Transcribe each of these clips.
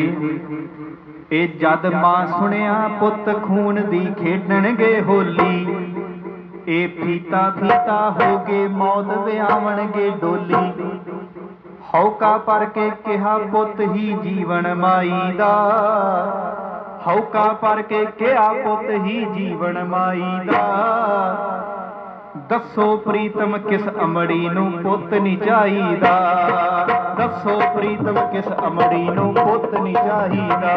ਇਹ ਜਦ ਮਾਂ ਸੁਣਿਆ ਪੁੱਤ ਖੂਨ ਦੀ ਖੇਡਣਗੇ ਹੋਲੀ, ਇਹ ਫੀਤਾ ਫੀਤਾ ਹੋ ਗਏ ਮੌਤ ਵਿਆਵਣਗੇ ਡੋਲੀ। ਹੌਕਾ ਪਰ ਕੇ ਕਿਹਾ ਪੁੱਤ ਹੀ ਜੀਵਨ ਮਾਈ ਦਾ। ਹੌਕਾ ਪਰ ਕੇ ਕਿਹਾ ਪੁੱਤ ਹੀ ਜੀਵਨ ਮਾਈ ਦਾ। ਦੱਸੋ ਪ੍ਰੀਤਮ ਕਿਸ ਅਮੜੀ ਨੂੰ ਪੁੱਤ ਨਹੀਂ ਚਾਹੀਦਾ? ਦੱਸੋ ਪ੍ਰੀਤਮ ਕਿਸ ਅਮੜੀ ਨੂੰ ਪੁੱਤ ਨਹੀਂ ਚਾਹੀਦਾ?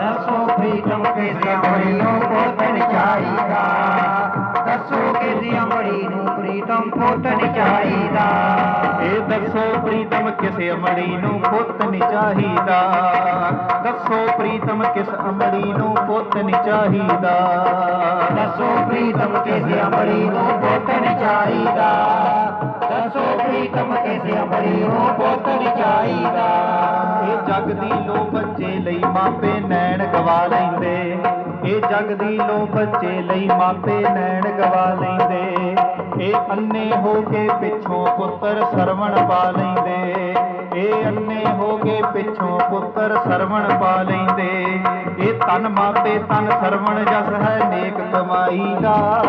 ਦੱਸੋ ਪ੍ਰੀਤਮ ਕਿਸੇ ਅਮੜੀ ਨੂੰ ਪੁੱਤ ਨਹੀਂ ਚਾਹੀਦਾ? ਦੱਸੋ ਕਿਸੇ ਅਮੜੀ ਨੂੰ ਪ੍ਰੀਤਮ ਪੁੱਤ ਪੋਤਨ ਚਾਹੀਦਾ? ਕਿਸ ਅਮੜੀ ਨੂੰ ਪੁੱਤ ਨਹੀਂ ਚਾਹੀਦਾ। ਦੱਸੋ ਪ੍ਰੀਤਮ ਕਿਸ ਅਮੜੀ ਨੂੰ ਪੁੱਤ ਨਹੀਂ ਚਾਹੀਦਾ। ਦੱਸੋ ਪ੍ਰੀਤਮ ਕਿਸੇ ਅਮੜੀ ਨੂੰ ਪੋਤਨ ਚਾਹੀਦਾ। ਦੱਸੋ ਪ੍ਰੀਤਮ ਕਿਸੇ ਅਮੜੀ ਨੂੰ ਪੋਤਨ ਚਾਹੀਦਾ। ਇਹ ਜਗ ਦੀ ਲੋ ਬੱਚੇ ਲਈ ਮਾਪੇ ਨੈਣ ਗਵਾ ਲੈਂਦੇ। ਇਹ ਜਗ ਦੀ ਲੋ ਬੱਚੇ ਲਈ ਮਾਪੇ ਨੈਣ ਗਵਾ ਲੈਂਦੇ। ਇਹ ਅੰਨੇ ਹੋ ਕੇ ਪਿੱਛੋਂ ਪੁੱਤਰ ਸਰਵਣ ਪਾ ਲੈਂਦੇ। ਅੰਨੇ ਹੋ ਕੇ ਪਿੱਛੋਂ ਪੁੱਤਰ ਸਰਵਣ ਪਾ ਲੈਂਦੇ। ਇਹ ਤਨ ਮਾਪੇ ਤਨ ਸਰਵਣ ਜਸ ਹੈ ਨੇਕ ਕਮਾਈ ਦਾ।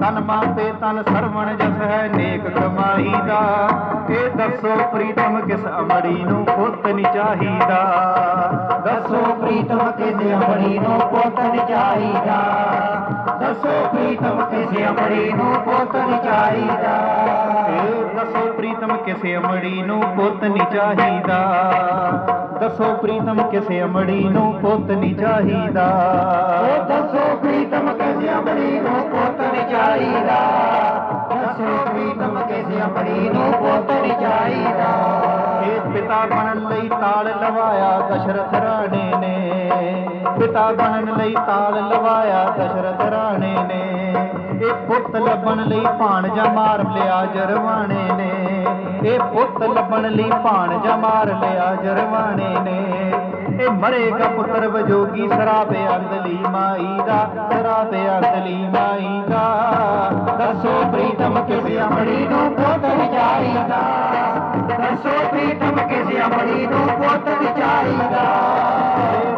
ਤਨ ਮਾਪੇ ਤਨ ਸਰਵਣ ਜਸ ਹੈ ਨੇਕ ਕਮਾਈ ਦਾ। ਇਹ ਦੱਸੋ ਪ੍ਰੀਤਮ ਕਿਸ ਅਮੜੀ ਨੂੰ ਪੁੱਤ ਨਹੀਂ ਚਾਹੀਦਾ। ਦੱਸੋ ਪ੍ਰੀਤਮ ਕਿਸੇ ਅਮੜੀ ਨੂੰ ਪੁੱਤ ਪੋਤਨ ਚਾਹੀਦਾ। ਦੱਸੋ ਪ੍ਰੀਤਮ ਕਿਸੇ ਅਮੜੀ ਨੂੰ ਪੁੱਤ ਪੋਤਨ ਚਾਹੀਦਾ। ਦੱਸੋ ਪ੍ਰੀਤਮ ਕਿਸੇ ਅਮੜੀ ਨੂੰ ਪੁੱਤ ਨਹੀਂ ਚਾਹੀਦਾ। ਦੱਸੋ ਪ੍ਰੀਤਮ ਕਿਸੇ ਅਮੜੀ ਨੂੰ ਪੁੱਤ ਨਹੀਂ ਚਾਹੀਦਾ। ਉਹ ਦੱਸੋ ਪ੍ਰੀਤਮ ਕਿਸੇ ਅਮੜੀ ਨੂੰ ਪੋਤਨ ਚਾਹੀਦਾ। ਦੱਸੋ ਪ੍ਰੀਤਮ ਕਿਸੇ ਅਮੜੀ ਨੂੰ ਪੋਤਨ ਚਾਹੀਦਾ। ਇਹ ਪਿਤਾ ਬਣਨ ਲਈ ਤਾਲ ਲਵਾਇਆ ਦਸ਼ਰਥ ਰਾਣੇ ਨੇ। ਪਿਤਾ ਬਣਨ ਲਈ ਤਾਲ ਲਵਾਇਆ ਦਸ਼ਰਥ ਰਾਣੇ ਨੇ। ਇਹ ਪੁੱਤ ਲੱਭਣ ਲਈ ਭਾਣਜਾ ਮਾਰ ਲਿਆ ਜਰਵਾਣੇ ਨੇ। ਇਹ ਪੁੱਤ ਲੱਭਣ ਲਈ ਭਾਣਜਾ ਮਾਰ ਲਿਆ ਜਰਵਾਣੇ ਨੇ। ਇਹ ਮਰੇਗਾ ਪੁੱਤਰ ਵਜੋਗੀ ਸਰਾਬੇ ਅੰਦਲੀ ਮਾਈ ਦਾ, ਸਰਾਬੇ ਅੰਦਲੀ ਮਾਈ ਦਾ। ਦੱਸੋ ਪ੍ਰੀਤਮ ਕਿਸੇ ਅਮੜੀ ਨੂੰ ਪੋਤਨ ਚਾਹੀਦਾ ਦੱਸੋ ਪ੍ਰੀਤਮ ਕਿਸੇ ਅਮੜੀ ਨੂੰ ਪੋਤਨ ਚਾਹੀਦਾ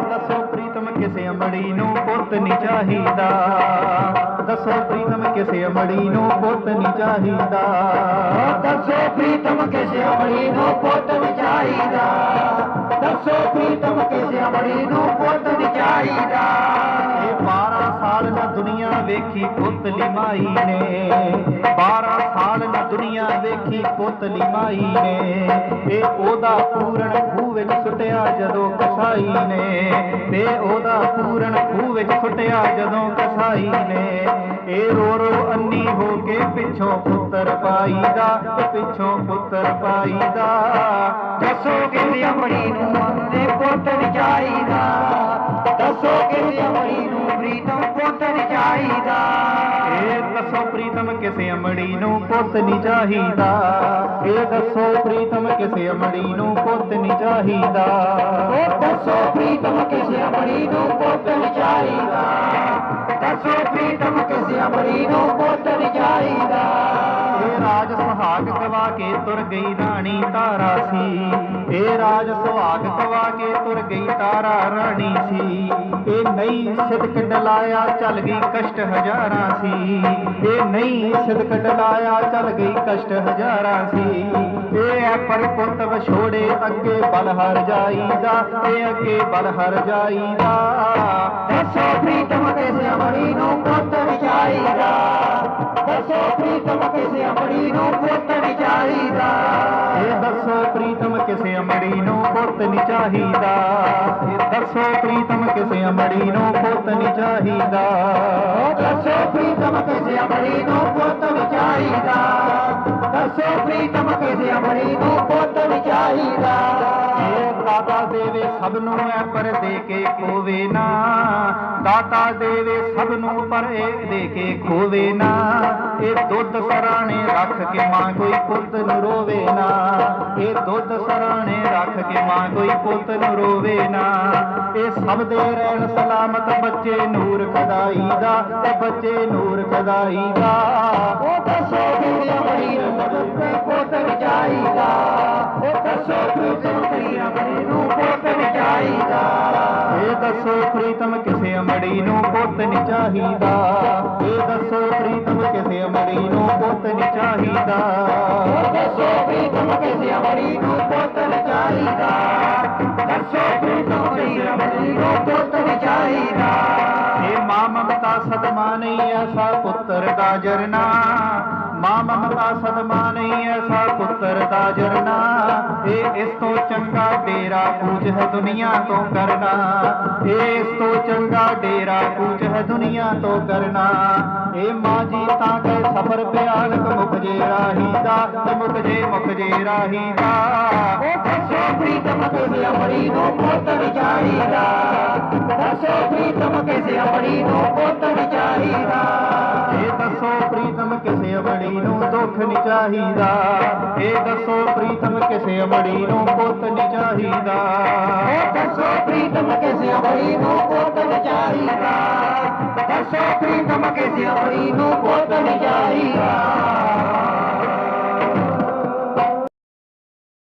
ਦੱਸੋ ਪ੍ਰੀਤਮ ਕਿਸੇ ਅਮੜੀ ਨੂੰ ਪੁੱਤ ਨਹੀਂ ਚਾਹੀਦਾ? ਦੱਸੋ ਪ੍ਰੀਤਮ ਕਿਸੇ ਅਮੜੀ ਨੂੰ ਪੁੱਤ ਨਹੀਂ ਚਾਹੀਦਾ। ਦੱਸੋ ਪ੍ਰੀਤਮ ਕਿਸੇ ਅਮੜੀ ਨੂੰ ਪੋਤਨ ਚਾਹੀਦਾ। ਦੱਸੋ ਪ੍ਰੀਤਮ ਕਿਸੇ ਅਮੜੀ ਨੂੰ ਪੋਤਨ ਚਾਹੀਦਾ। ਇਹ 12 ਸਾਲ ਨਾ ਦੁਨੀਆ ਵੇਖੀ ਪੁੱਤਲੀ ਮਾਈ ਨੇ 12 ਸਾਲ ਨਾ ਵੇਖੀ ਪੁੱਤਲੀ ਮਾਈ ਨੇ। ਇਹ ਉਹਦਾ ਪੂਰਨ ਖੂਹ ਵਿੱਚ ਸੁੱਟਿਆ ਜਦੋਂ ਕਸਾਈ ਨੇ। ਤੇ ਉਹਦਾ ਪੂਰਨ ਖੂਹ ਵਿੱਚ ਸੁੱਟਿਆ ਜਦੋਂ ਕਸਾਈ ਨੇ। ਇਹ ਰੋ ਰੋ ਅੰਨੀ ਹੋ ਕੇ ਪਿੱਛੋਂ ਪੁੱਤਰ ਪਾਈ ਦਾ ਪਿੱਛੋਂ ਪੁੱਤਰ ਪਾਈ ਦਾ ਕਿਸੇ ਅਮੜੀ ਨੂੰ ਮੰਨੇ ਪੋਤਨ ਚਾਹੀਦਾ ਦੱਸੋ ਕਿਸੇ ਅਮੜੀ ਨੂੰ ਕਿਸੇ ਅਮੜੀ ਨੂੰ ਪੁੱਤ ਨਹੀਂ ਚਾਹੀਦਾ। ਇਹ ਦੱਸੋ ਪ੍ਰੀਤਮ ਕਿਸੇ ਅਮੜੀ ਨੂੰ ਪੁੱਤ ਨਹੀਂ ਚਾਹੀਦਾ। ਉਹ ਦੱਸੋ ਪ੍ਰੀਤਮ ਕਿਸੇ ਅਮੜੀ ਨੂੰ ਪੋਤਨ ਚਾਹੀਦਾ। ਦੱਸੋ ਪ੍ਰੀਤਮ ਕਿਸੇ ਅਮੜੀ ਨੂੰ ਪੋਤਨ ਚਾਹੀਦਾ। ਇਹ ਰਾਜ ਸੁਹਾਗ ਕੇ ਤੁਰ ਗਈ ਰਾਣੀ ਤਾਰਾ ਸੀ। ਇਹ ਰਾਜ ਸੁਹਾਗ ਗਵਾ ਕੇ ਤੁਰ ਗਈ ਤਾਰਾ ਰਾਣੀ ਸੀ। ਇਹ ਨਹੀਂ ਸਿਦਕ ਡਲਾਇਆ ਚੱਲ ਗਈ ਕਸ਼ਟ ਹਜ਼ਾਰਾਂ ਸੀ। ਇਹ ਨਹੀਂ ਸਿਦਕ ਡਲਾਇਆ ਚੱਲ ਗਈ ਕਸ਼ਟ ਹਜ਼ਾਰਾਂ ਸੀ। ਇਹ ਐ ਪਰ ਪੁੱਤ ਵਿਛੋੜੇ ਅੱਗੇ ਬਲ ਹਰ ਜਾਈਦਾ। ਇਹ ਅੱਗੇ ਬਲ ਹਰ ਜਾਈਦਾ। ਦੱਸੋ ਪ੍ਰੀਤਮ ਕਿਸੇ ਦੱਸੋ ਪ੍ਰੀਤਮ ਕਿਸੇ ਅਮੜੀ ਨੂੰ ਪੁੱਤ ਨਹੀਂ ਚਾਹੀਦਾ ਉਹ ਦੱਸੋ ਪ੍ਰੀਤਮ ਕਿਸੇ ਅਮੜੀ ਨੂੰ ਪੋਤਨ ਚਾਹੀਦਾ ਦੱਸੋ ਪ੍ਰੀਤਮ ਕਿਸੇ ਅਮੜੀ ਨੂੰ ਪੋਤਨ ਚਾਹੀਦਾ ਇਹ ਦਾਤਾ ਦੇਵੇ ਸਭ ਨੂੰ ਐ ਪਰ ਦੇ ਕੇ ਖੋਵੇ ਨਾ। ਦਾਤਾ ਦੇਵੇ ਸਭ ਨੂੰ ਪਰ ਇਹ ਦੇ ਕੇ ਖੋਵੇ ਨਾ। ਇਹ ਦੁੱਧ ਸਰਾਣੇ ਰੱਖ ਕੇ ਮਾਂ ਕੋਈ ਪੁੱਤ ਨੂੰ ਰੋਵੇ ਨਾ। ਇਹ ਦੁੱਧ ਸਰਾਣੇ ਰੱਖ ਕੇ ਮਾਂ ਕੋਈ ਪੁੱਤ ਨੂੰ ਰੋਵੇ ਨਾ। ਇਹ ਸਭ ਦੇ ਰਹਿਣ ਸਲਾਮਤ ਬੱਚੇ ਨੂਰ ਖਦਾਈ ਦਾ ਤੇ ਬੱਚੇ ਨੂਰ ਖਦਾਈ ਦਾ। ਉਹ ਦੱਸੋ ਕਿਸੇ ਅਮੜੀ ਨੂੰ ਪੋਤਨ ਚਾਹੀਦਾ ਉਹ ਦੱਸੋ ਦੱਸੋ ਪ੍ਰੀਤਮ ਕਿਸੇ ਅਮਰੀ ਨੂੰ ਪੁੱਤ ਨਹੀਂ ਚਾਹੀਦਾ ਇਹ ਦੱਸੋ ਪ੍ਰੀਤਮ ਕਿਸੇ ਅਮੜੀ ਨੂੰ ਪੁੱਤ ਨਹੀਂ ਚਾਹੀਦਾ ਇਹ ਦੱਸੋ ਪ੍ਰੀਤਮ ਕਿਸੇ ਅਮੜੀ ਨੂੰ ਪੁੱਤ ਨਹੀਂ ਚਾਹੀਦਾ ਦੱਸੋ ਪ੍ਰੀਤਮ ਕਿਸੇ ਅਮਰੀ ਨੂੰ ਪੁੱਤ ਨਹੀਂ ਚਾਹੀਦਾ ਦੱਸੋ ਪ੍ਰੀਤਮ ਕਿਸੇ ਅਮਰੀ ਨੂੰ ਪੁੱਤ ਨਹੀਂ ਚਾਹੀਦਾ ਇਹ ਮਾਂ ਮਮਤਾ ਸਦਮਾ ਨਹੀਂ ਐਸਾ ਪੁੱਤਰ ਦਾ ਜਰਨਾ ਮਾਂ ਮਮਤਾ ਸਦਮਾ ਨਹੀਂ ਐਸਾ ਪੁੱਤਰ ਦਾ ਜਰਨਾ ਇਹ ਇਸ ਤੋਂ ਚੰਗਾ ਡੇਰਾ ਪੂਜ ਹੈ ਦੁਨੀਆ ਤੋਂ ਕਰਨਾ। ਇਹ ਇਸ ਤੋਂ ਚੰਗਾ ਡੇਰਾ ਪੂਜ ਹੈ ਦੁਨੀਆ ਤੋਂ ਕਰਨਾ। ਇਹ ਮਾਂ ਜੀ ਤਾਂ ਗਏ ਸਫਰ ਭਿਆਨਕ ਮੁਖ ਜੇ ਰਾਹੀ ਦਾ ਮੁਖ ਜੇ ਮੁਖ ਜੇ ਰਾਹੀ ਦਾ ਉਹ ਦੱਸੋ ਪ੍ਰੀਤਮ ਕਿਸੇ ਅਮਰੀ ਨੂੰ ਪੁੱਤ ਨਹੀਂ ਚਾਹੀਦਾ ਦੱਸੋ ਪ੍ਰੀਤਮ ਕਿਸੇ ਅਮਰੀ ਨਹੀਂ ਚਾਹੀਦਾ। ਇਹ ਦੱਸੋ ਪ੍ਰੀਤਮ ਕਿਸੇ ਅਮੜੀ ਨੂੰ ਪੁੱਤ ਨਹੀਂ ਚਾਹੀਦਾ। ਇਹ ਦੱਸੋ ਪ੍ਰੀਤਮ ਕਿਸੇ ਅਮੜੀ ਨੂੰ ਪੁੱਤ ਨਹੀਂ ਚਾਹੀਦਾ। ਦੱਸੋ ਪ੍ਰੀਤਮ ਕਿਸੇ ਅਮੜੀ ਨੂੰ